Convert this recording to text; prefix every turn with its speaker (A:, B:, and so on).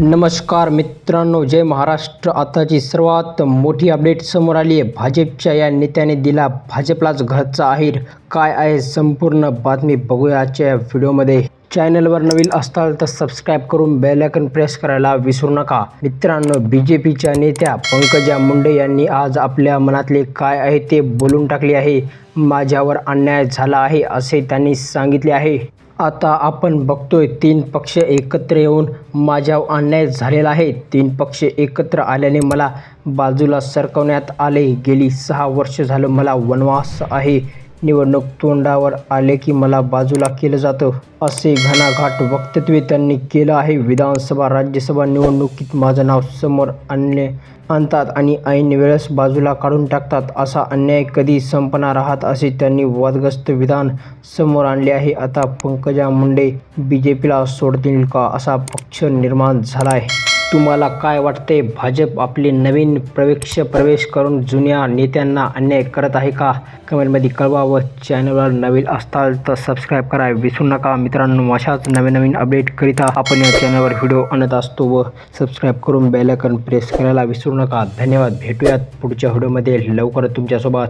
A: नमस्कार मित्रांनो जय महाराष्ट्र. आताची सर्वात मोठी अपडेट समोर आली आहे. भाजपच्या या नेत्याने दिला भाजपलाच घरचा आहेर काय आहे संपूर्ण बातमी बघूया आजच्या व्हिडिओमध्ये. चॅनलवर नवीन असताल तर सबस्क्राईब करून बेलायकन प्रेस करायला विसरू नका. मित्रांनो बी जे पीच्या नेत्या पंकजा मुंडे यांनी आज आपल्या मनातले काय आहे ते बोलून टाकले आहे. माझ्यावर अन्याय झाला आहे असे त्यांनी सांगितले आहे. आता आपण बघतोय तीन पक्ष एकत्र येऊन माझ्या अन्याय झालेला आहे. तीन पक्ष एकत्र आल्याने मला बाजूला सरकवण्यात आले. गेली सहा वर्ष झालं मला वनवास आहे. निवडणूक तोंडावर आले की मला बाजूला केलं जातं असे घणाघाट वक्तव्य त्यांनी केलं आहे. विधानसभा राज्यसभा निवडणुकीत माझं नाव समोर आणले आणतात आणि ऐन वेळेस बाजूला काढून टाकतात. असा अन्याय कधी संपणार आहात असे त्यांनी वादग्रस्त विधान समोर आणले आहे. आता पंकजा मुंडे बी जे पीला सोडतील का असा पक्ष निर्माण झाला आहे तुम्हाला काय वाटते? भाजप आपले नवीन प्रवेश प्रवेश करून जुन्या नेत्यांना अन्याय करत आहे का? कमेंटमध्ये कळवा व चॅनलवर नवीन असताल तर सबस्क्राईब करा. विसरू नका. मित्रांनो अशाच नवीन नवीन अपडेटकरिता आपण या चॅनलवर व्हिडिओ आणत असतो व सबस्क्राईब करून बेलायकन प्रेस करायला विसरू नका. धन्यवाद. भेटूयात पुढच्या व्हिडिओमध्ये लवकर तुमच्यासोबत.